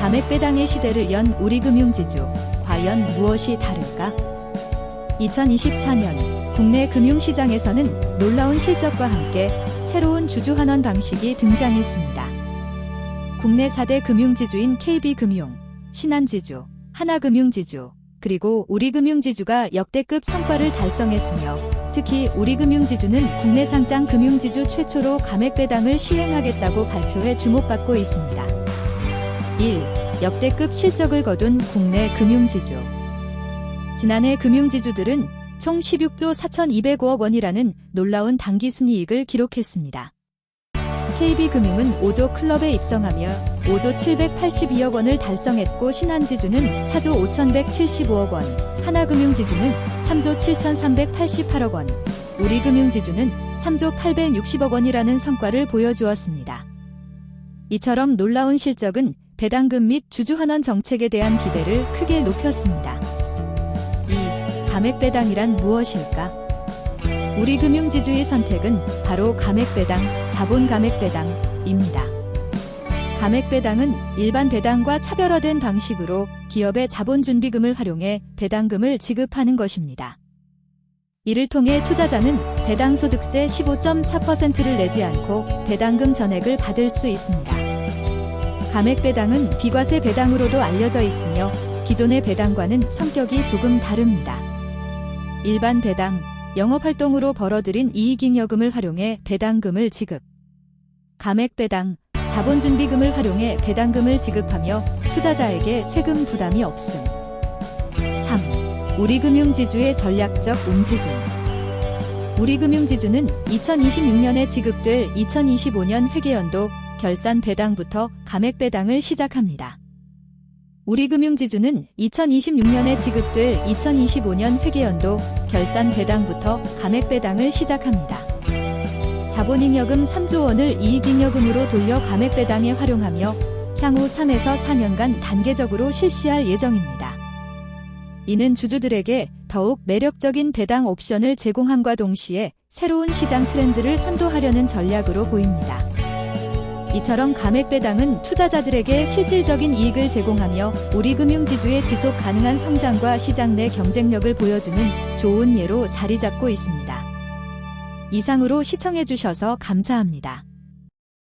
감액배당의 시대를 연 우리 금융지주. 과연 무엇이 다를까? 2024년 국내 금융시장에서는 놀라운 실적과 함께 새로운 주주환원 방식이 등장했습니다. 국내 4대 금융지주인 KB금융, 신한지주, 하나금융지주, 그리고 우리금융지주가 역대급 성과를 달성했으며 특히 우리금융지주는 국내 상장 금융지주 최초로 감액배당을 시행하겠다고 발표해 주목받고 있습니다. 1. 역대급 실적을 거둔 국내 금융지주 지난해 금융지주들은 총 16조 4,205억 원이라는 놀라운 당기순이익을 기록했습니다. KB금융은 5조 클럽에 입성하며 5조 782억 원을 달성했고 신한지주는 4조 5,175억 원, 하나금융지주는 3조 7,388억 원, 우리금융지주는 3조 860억 원이라는 성과를 보여주었습니다. 이처럼 놀라운 실적은 배당금 및 주주환원 정책에 대한 기대를 크게 높였습니다. 2. 감액배당이란 무엇일까? 우리 금융지주의 선택은 바로 감액배당, 자본감액배당입니다. 감액배당은 일반 배당과 차별화된 방식으로 기업의 자본준비금을 활용해 배당금을 지급하는 것입니다. 이를 통해 투자자는 배당소득세 15.4%를 내지 않고 배당금 전액을 받을 수 있습니다. 감액 배당은 비과세 배당으로도 알려져 있으며 기존의 배당과는 성격이 조금 다릅니다. 일반 배당, 영업활동으로 벌어들인 이익잉여금을 활용해 배당금을 지급. 감액 배당, 자본준비금을 활용해 배당금을 지급하며 투자자에게 세금 부담이 없음. 3. 우리금융지주의 전략적 움직임. 우리금융지주는 2026년에 지급될 2025년 회계연도 결산 배당부터 감액 배당을 시작합니다. 우리금융지주는 2026년에 지급될 2025년 회계연도 결산 배당부터 감액 배당을 시작합니다. 자본잉여금 3조 원을 이익잉여금으로 돌려 감액 배당에 활용하며 향후 3에서 4년간 단계적으로 실시할 예정입니다. 이는 주주들에게 더욱 매력적인 배당 옵션을 제공함과 동시에 새로운 시장 트렌드를 선도하려는 전략으로 보입니다. 이처럼 감액 배당은 투자자들에게 실질적인 이익을 제공하며 우리 금융지주의 지속 가능한 성장과 시장 내 경쟁력을 보여주는 좋은 예로 자리 잡고 있습니다. 이상으로 시청해주셔서 감사합니다.